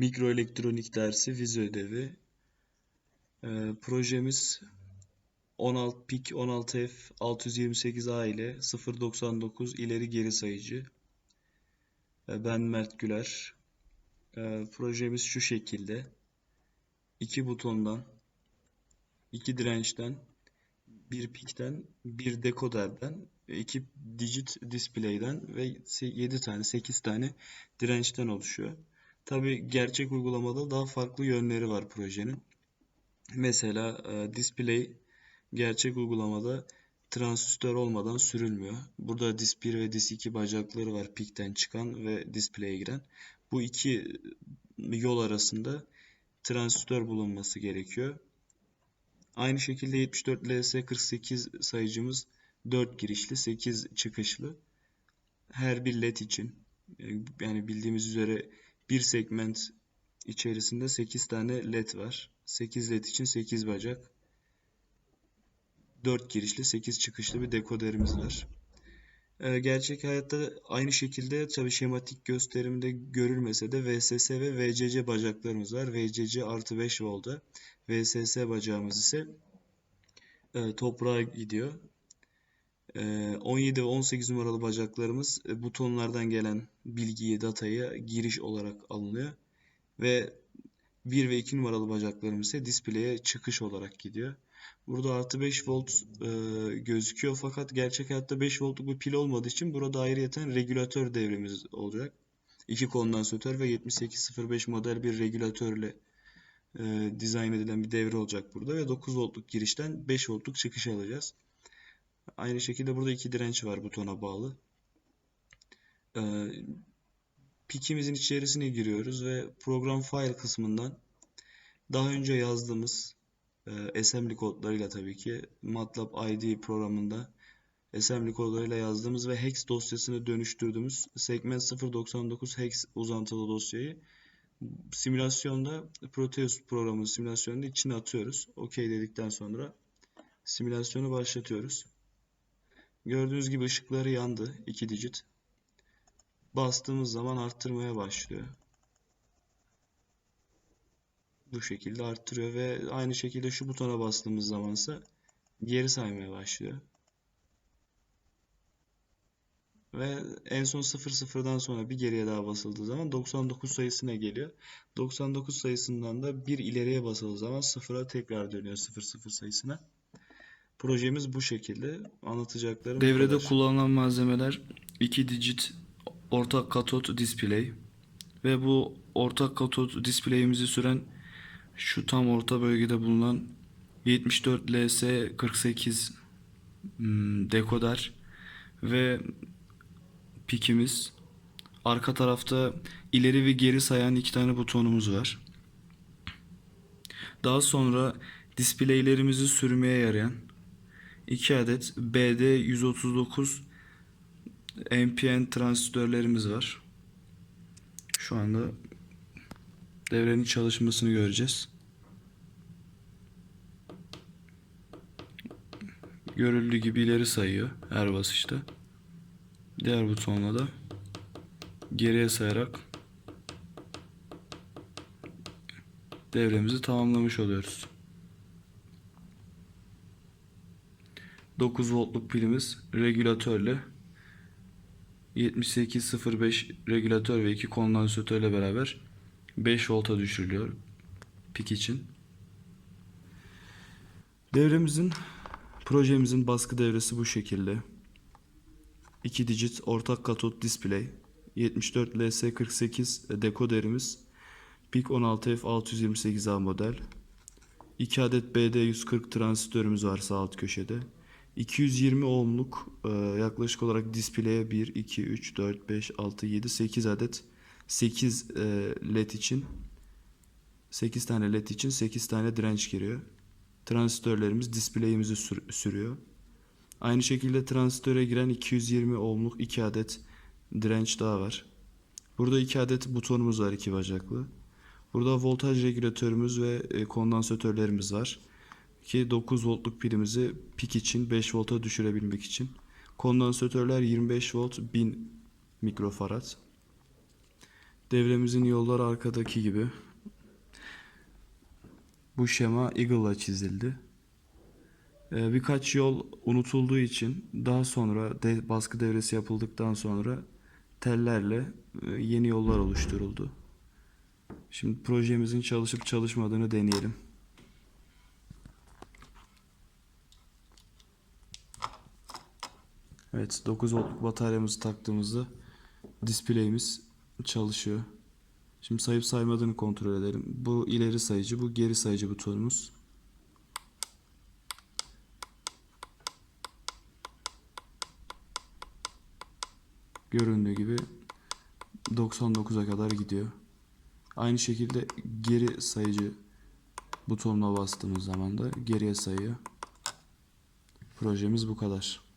Mikroelektronik dersi vize ödevi. Ee, projemiz 16 PIK 16F 628A ile 099 ileri geri sayıcı. Ee, ben Mert Güler. Ee, projemiz şu şekilde. İki butondan, iki dirençten, bir pikten, bir dekoderden, iki digit display'den ve 7 tane, 8 tane dirençten oluşuyor. Tabii gerçek uygulamada daha farklı yönleri var projenin. Mesela e, display gerçek uygulamada transistör olmadan sürülmüyor. Burada dis 1 ve dis 2 bacakları var pikten çıkan ve display'e giren. Bu iki yol arasında transistör bulunması gerekiyor. Aynı şekilde 74LS48 sayıcımız 4 girişli, 8 çıkışlı. Her bir led için e, yani bildiğimiz üzere bir segment içerisinde 8 tane led var. 8 led için 8 bacak. 4 girişli, 8 çıkışlı bir dekoderimiz var. Ee, Gerçek hayatta aynı şekilde tabii şematik gösterimde görülmese de VSS ve VCC bacaklarımız var. VCC artı 5 volta. VSS bacağımız ise e, toprağa gidiyor. E, 17 ve 18 numaralı bacaklarımız e, butonlardan gelen bilgiyi, datayı giriş olarak alınıyor. Ve 1 ve 2 numaralı bacaklarımız ise display'e çıkış olarak gidiyor. Burada artı 5 volt e, gözüküyor fakat gerçek hayatta 5 voltluk bir pil olmadığı için burada ayrıyeten regülatör devremiz olacak. İki kondansatör ve 7805 model bir regülatörle e, dizayn edilen bir devre olacak burada ve 9 voltluk girişten 5 voltluk çıkış alacağız. Aynı şekilde burada iki direnç var butona bağlı. E, pikimizin içerisine giriyoruz ve program file kısmından daha önce yazdığımız e, assembly kodlarıyla tabii ki MATLAB IDE programında assembly kodlarıyla yazdığımız ve hex dosyasına dönüştürdüğümüz segment 099 hex uzantılı dosyayı simülasyonda Proteus programının simülasyonunda içine atıyoruz. OK dedikten sonra simülasyonu başlatıyoruz. Gördüğünüz gibi ışıkları yandı. 2 digit. Bastığımız zaman arttırmaya başlıyor. Bu şekilde arttırıyor ve aynı şekilde şu butona bastığımız zamansa geri saymaya başlıyor. Ve en son 00'dan sonra bir geriye daha basıldığı zaman 99 sayısına geliyor. 99 sayısından da bir ileriye basıldığı zaman 0'a tekrar dönüyor 00 sayısına. Projemiz bu şekilde. Anlatacaklarım Devrede kullanılan malzemeler 2 digit ortak katot display ve bu ortak katot display'imizi süren şu tam orta bölgede bulunan 74 LS48 hmm, dekoder ve pikimiz. Arka tarafta ileri ve geri sayan iki tane butonumuz var. Daha sonra displaylerimizi sürmeye yarayan 2 adet BD139 NPN transistörlerimiz var. Şu anda devrenin çalışmasını göreceğiz. Görüldüğü gibi ileri sayıyor her basışta. Diğer butonla da geriye sayarak devremizi tamamlamış oluyoruz. 9 voltluk pilimiz regülatörle 7805 regülatör ve iki kondansatörle beraber 5 volta düşürülüyor pik için. Devremizin projemizin baskı devresi bu şekilde. 2 digit ortak katot display 74 LS48 dekoderimiz PIC 16F628A model 2 adet BD140 transistörümüz var sağ alt köşede 220 ohmluk e, yaklaşık olarak display'e 1, 2, 3, 4, 5, 6, 7, 8 adet 8 e, led için 8 tane led için 8 tane direnç giriyor. Transistörlerimiz display'imizi sür- sürüyor. Aynı şekilde transistöre giren 220 ohmluk 2 adet direnç daha var. Burada 2 adet butonumuz var iki bacaklı. Burada voltaj regülatörümüz ve e, kondansatörlerimiz var ki 9 voltluk pilimizi pik için 5 volta düşürebilmek için. Kondansatörler 25 volt 1000 mikrofarad. Devremizin yolları arkadaki gibi. Bu şema Eagle'la çizildi. Ee, birkaç yol unutulduğu için daha sonra de, baskı devresi yapıldıktan sonra tellerle e, yeni yollar oluşturuldu. Şimdi projemizin çalışıp çalışmadığını deneyelim. Evet 9 voltluk bataryamızı taktığımızda display'imiz çalışıyor. Şimdi sayıp saymadığını kontrol edelim. Bu ileri sayıcı, bu geri sayıcı butonumuz. Göründüğü gibi 99'a kadar gidiyor. Aynı şekilde geri sayıcı butonuna bastığımız zaman da geriye sayıyor. Projemiz bu kadar.